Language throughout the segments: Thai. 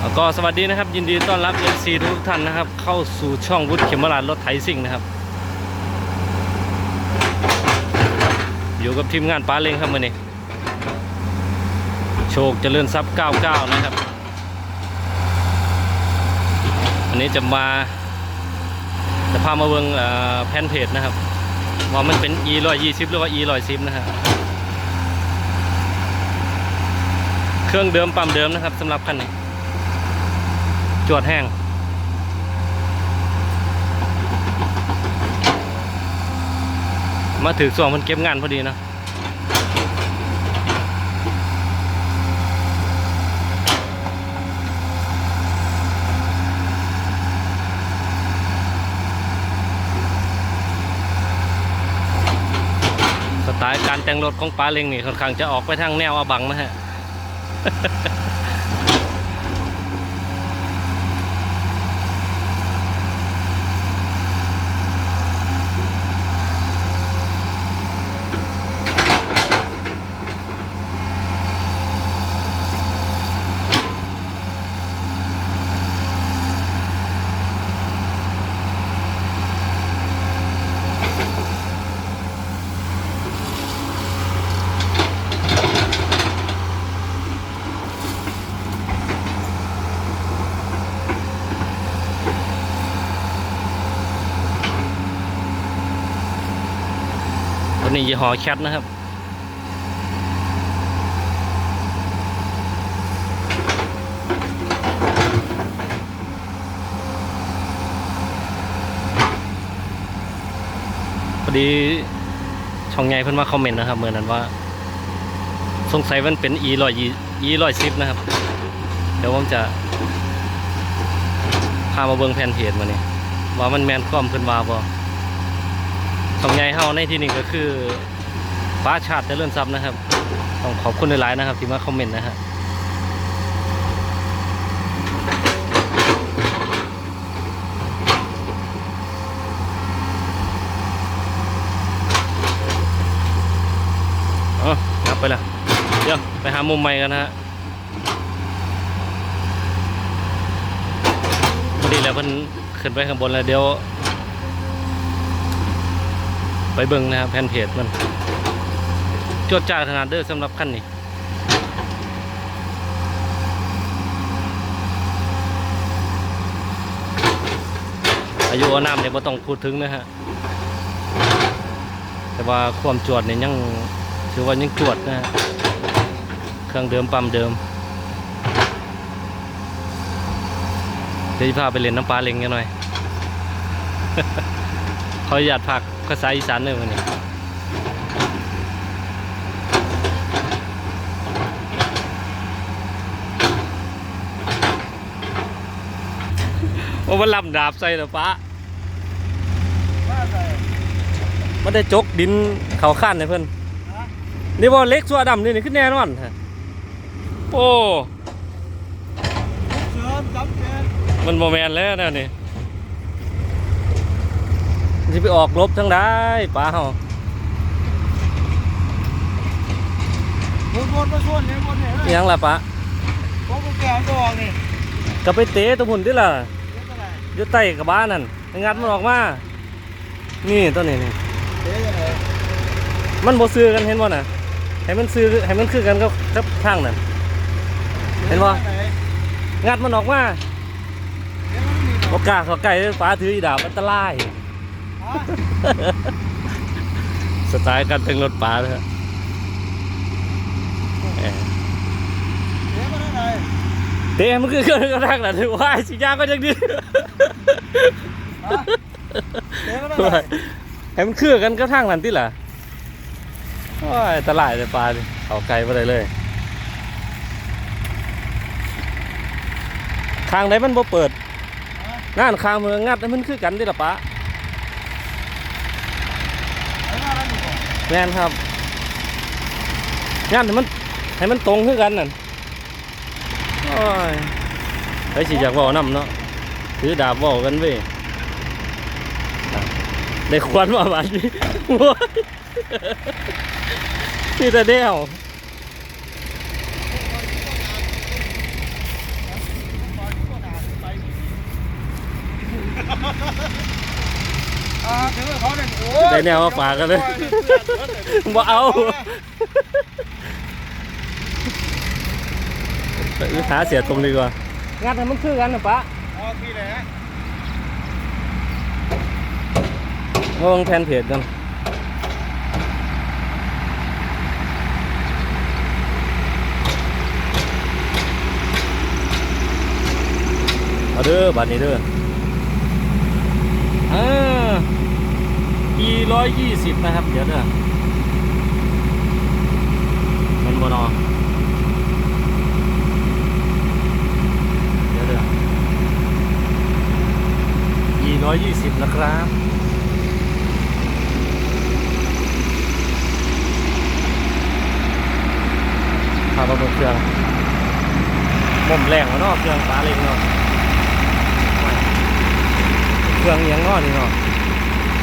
แล้วก็สวัสดีนะครับ ยินดีต้อนรับเอซีทุกท่านนะครับ เข้าสู่ช่องวุฒิเขมราชรถไถซิ่งนะครับ อยู่กับทีมงานป้าเล้งครับมื่อนี้โชคเจริญทรัพย์ 99 นะครับ อันนี้จะมาจะพามาเบิงแผ่นเพจนะครับ ว่ามันเป็น e 1 2 0หรือว่า e 1 10นะฮะเครื่องเดิมปั๊มเดิมนะครับสำหรับคันนี้ จวดแห้งมาถือส่วงมันเก็บงานพอดีนะสไตล์การแต่งรถของปลาเล็งนี่ค่อนข้างจะออกไปทางแนวอบังนะฮะ ตัวนี้ยี่ห้อแคทนะครับ พอดีช่องใหญ่เพิ่นมาคอมเมนต์นะครับเมื่อนั้นว่า สงสัยมันเป็น e ร้อย e ร้อยสิบนะครับ เดี๋ยวผมจะพามาเบิ่งแผ่นเพจมาเนี่ยว่ามันแมนความเพิ่นว่าบ่ สองใหญ่เฮาในที่นี้ก็คือฟ้าชาติเจริญทรัพย์นะครับ ต้องขอบคุณหลายๆนะครับ ที่มาคอมเมนต์นะฮะเอากลับไปละเดี๋ยวไปหามุมใหม่กันนะฮะพอดีแล้วเพิ่นขึ้นไปข้างบนแล้วเดี๋ยว ไปเบิ่งนะครับแผ่นเพจมันจดจ้าขนาดเด้อสำหรับขั้นนี้อายุอน้ำเนี่ยไม่ต้องพูดถึงนะฮะ แต่ว่าความจวดเนี่ยยังถือว่ายังจวดนะฮะ เครื่องเดิมปั๊มเดิม เดี๋ยวจะพาไปเล่นน้ำปลาเล็งกันหน่อย ขออนุญาตพักภาษาอีสานเลยวันนี้ว่ามันลำดาบใส่เหรอป้ามันได้จกดินเขาข้านเลยเพื่อนนี่ว่าเล็กสัวดำนี่นี่ขึ้นแน่นอนฮะโอ้เชิญจำเป็นมันโมแมนแล้วนะนี่ จะไปออกลบทั้งได้ป้าเฮาวนวนมาส่วนเนี่ยวนเนี่ยอิหยังล่ะป้าพวกแกก็ออกนี่ก็ไปเตะตัวหุ่นที่ล่ะเจ๊เท่าไหร่อยู่ใต้กับบ้านนั่นให้งัดมันออกมา นี่ตัวนี้นี่เจ๊เท่าไหร่มันบ่ซื้อกันเห็นบ่น่ะให้มันซื้อให้มันคือกันกับกับทางนั่นเห็นบ่งัดมันออกมาโอกล้าสเขาไก่ฟ้าถืออีดาบอันตราย สไตล์การแต่งรถป่าเลยครับแหมเจ๊มาเท่าไหร่เตะให้มันคือกันกับทางนั่นว่าสิยางก็ยังดีเจ๊มาเท่าไหร่ให้มันคือกันก็ทางนั้นที่ล่ะโอ้ยตลาดเลยปลาดิเอาไกลไปเลยเลยทางไหนมันบ่เปิดงานคางมืองัดให้มันคือกันที่ล่ะปะ แน่นครับงานให้มันให้มันตรงขึ้นกันน่ะโอ้ยไปสิอยากบ่าน้ำเนาะถือดาบบ่ากันไปใยได้ควันมาบ้านนี่นี่แต่เดียว ได้แนวมาฝากกันเลยบ่เอาไปหาเสียตรงดีกว่างานมันคือกันนะปะอ๋อที่ไหนมองแทนเพจกันเอาเด้อบัตรนี้เด้ออ่า e ร้อยยี่สิบนะครับ เดี๋ยวเด้อมันบนอเดี๋ยวเด้อ e ร้อยยี่สิบนะครับพาไปบิ่งเครื่องมุมแรงแล้วเนาะเครื่องฟ้าเล็งเนาะเครื่องเอียงเนาะนี่เนาะ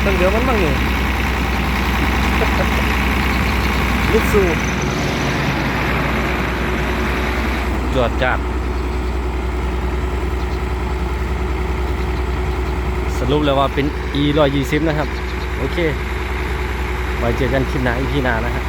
เครื่องเดียวมันบ้างนี่ลูกสูจวดจัดสรุปแล้วว่าเป็น e 120 นะครับ โอเค ไว้เจอกันคลิปหน้าอีพีหน้านะครับ